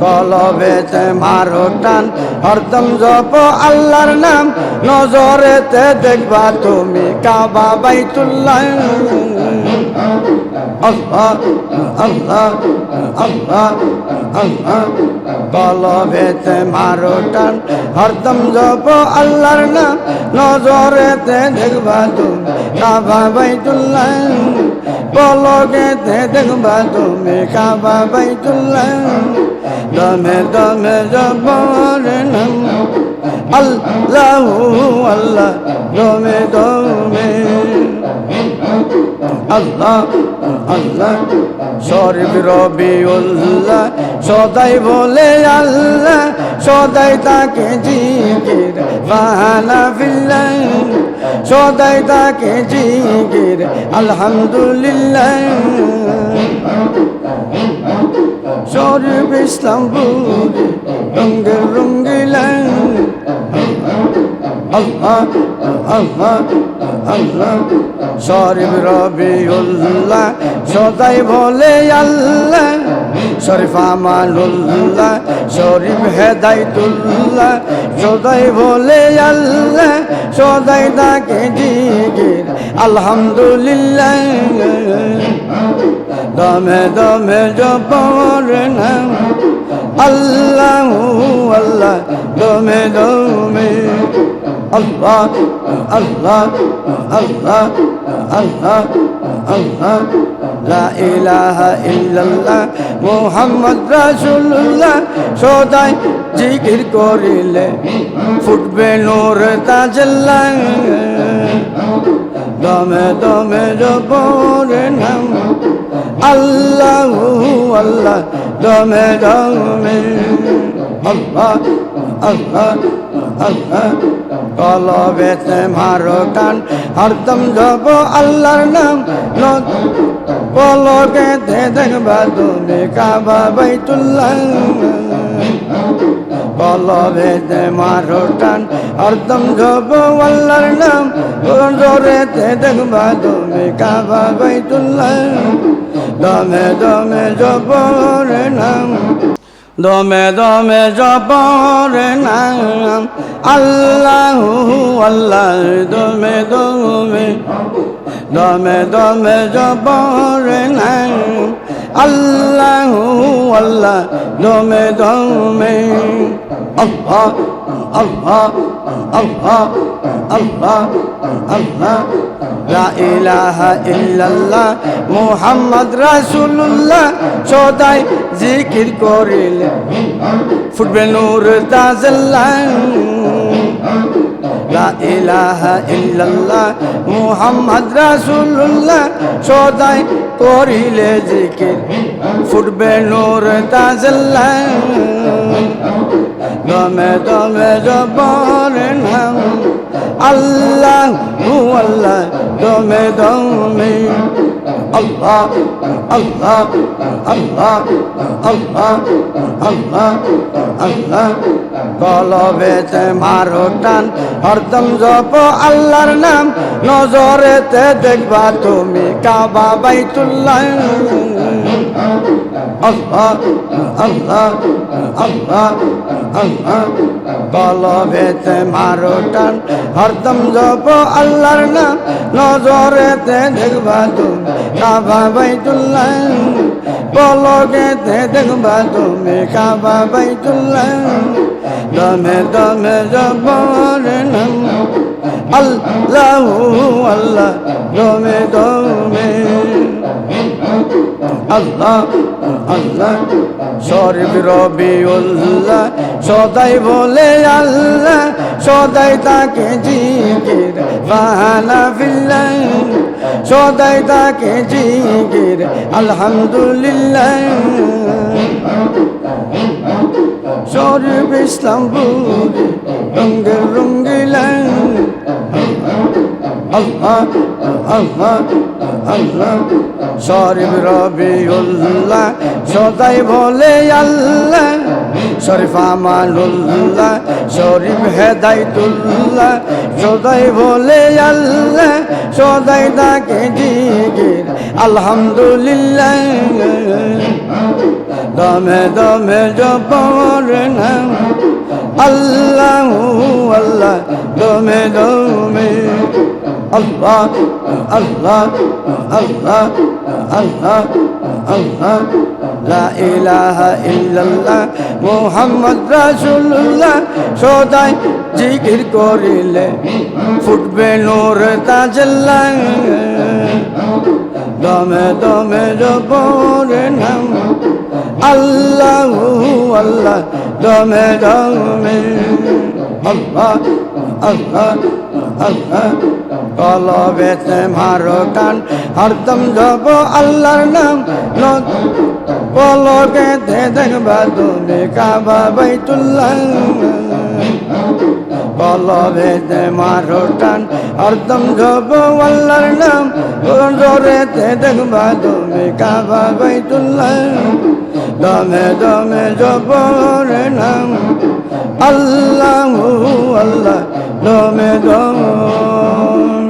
কলবেতে মারো টান হরদম জপ আল্লাহর নাম নজরেতে দেখবা তুমি কাবা বাইতুল্লাহ। আল্লাহ আল্লাহ আল্লাহ আল্লাহ। কলবেতে মারো টান হরদম জপ আল্লাহর নাম নজরেতে দেখবা তুমি, কাবা বাইতুল্লাহ। পলকেতে দেখবা তুমি, কাবা বাইতুল্লাহ। দমে দমে জবর নাম আল্লাহ। দমে দমে আল্লাহ আল্লাহ শরীফ রবিউল্লাহ সদাই বলে আল্লাহ সদাই তাকে জিকির বাহানা ফিল্লাহ সদাই তাকে জিকির আলহামদুলিল্লাহ শরীফ ইসলামপুর রঙ্গের রঙ্গিলান আল্লাহ আল্লাহ আল্লাহ শরীফ রবিউল্লাহ, সদাই বলে আল্লাহ। শরীফ আমানুল্লাহ শরীফ হেদাইতুল্লাহ সদাই বলে আল্লাহ। সদাই তাকে জিগির আলহামদুলিল্লাহ। দমে দমে জপর নাম, আল্লাহ আল্লাহ। দমে দমে আল্লাহ আল্লাহ আল্লাহ আল্লাহ আল্লাহ। লা ইলাহা ইল্লাল্লাহ, মুহাম্মদ রাসূলুল্লাহ। সদাই জিকির করিলে ফুটবে নূর তাজল্লাহ। দমে দমে জপরে নাম। আল্লাহ আল্লাহ, দমে দমে। আল্লাহ আল্লাহ আল্লাহ। কলবেতে মারো টান, হরদম জপ আল্লাহর নাম। পলকেতে দেখবা তুমি কাবা বাইতুল্লাহ। কলবেতে মারো টান, হরদম জপ আল্লাহর নাম। জোরেতে দেখবা তুমি কাবা বাইতুল্লাহ। দমে দমে জপরে নাম। দমে দমে জপর নাম, আল্লাহ আল্লাহ, দমে দমে। দমে দমে জপর নাম, আল্লাহ আল্লাহ, দমে দমে। আল্লাহ আল্লাহ আল্লাহ আল্লাহ আল্লাহ। লা ইলাহা ইল্লাল্লাহ, মুহাম্মদ রাসূলুল্লাহ। সদাই জিকির করিলে। ফুটবে নূর তাজল্লাহ। লা ইলাহা ইল্লাল্লাহ, মুহাম্মদ রাসূলুল্লাহ। সদাই করিলে জিকির, ফুটবে নূর তাজল্লাহ। দমে দমে জবর নাম, আল্লাহ আল্লাহ দমে দমে। আল্লাহ আল্লাহ আল্লাহ আল্লাহ আল্লাহ আল্লাহ। কলবেতে মারো টান, হরদম জপ আল্লাহর নাম। নজরেতে দেখবা তুমি কাবা বাইতুল্লাহ। আল্লাহ আল্লাহ আল্লাহ আল্লাহ। কলবেতে মারো টান হরদম জপ আল্লাহর নাম, নজরেতে দেখবা তুমি, কাবা বাইতুল্লাহ পলকেতে দেখবা তুমি, কাবা বাইতুল্লাহ, দমে দমে জপর নাম, আল্লাহ আল্লাহ, দমে দমে আল্লাহ আল্লাহ শরীফ রবিউল্লাহ সদাই বলে আল্লাহ সদাই তাকে জিকির বাহানা ফিল্লাহ সদাই তাকে জিকির আলহামদুলিল্লাহ শরীফ ইসলামপুর রঙ্গের রঙ্গিলান আল্লাহ আল্লাহ আল্লাহ শরীফ রবিউল্লাহ, সদাই বলে আল্লাহ। শরীফ আমানুল্লাহ, শরীফ হেদাইতুল্লাহ সদাই বলে আল্লাহ, সদাই তাকে জিগির আলহামদুলিল্লাহ, দমে দমে জপর আল্লাহ আল্লাহ, দমে দমে আল্লাহ আল্লাহ আল্লাহ আল্লাহ আল্লাহ। লা ইলাহা ইল্লাল্লাহ, মুহাম্মদ রাসূলুল্লাহ। সদাই জিকির করিলে ফুটবে নূর তাজল্লাহ। দমে দমে জপরে নাম। আল্লাহ আল্লাহ, দমে দমে। আল্লাহ আল্লাহ আল্লাহ। কলবেতে মারো টান হরদম জপ আল্লাহর নাম। দে দেখবা তুমি কাবা বাইতুল্লাহ। কলবেতে মারো টান হরদম জপ আল্লাহর নাম। জোরেতে দেখবা তুমি কাবা বাইতুল্লাহ। দমে দমে জপরে নাম। আল্লাহ আল্লাহ, দমে দমে।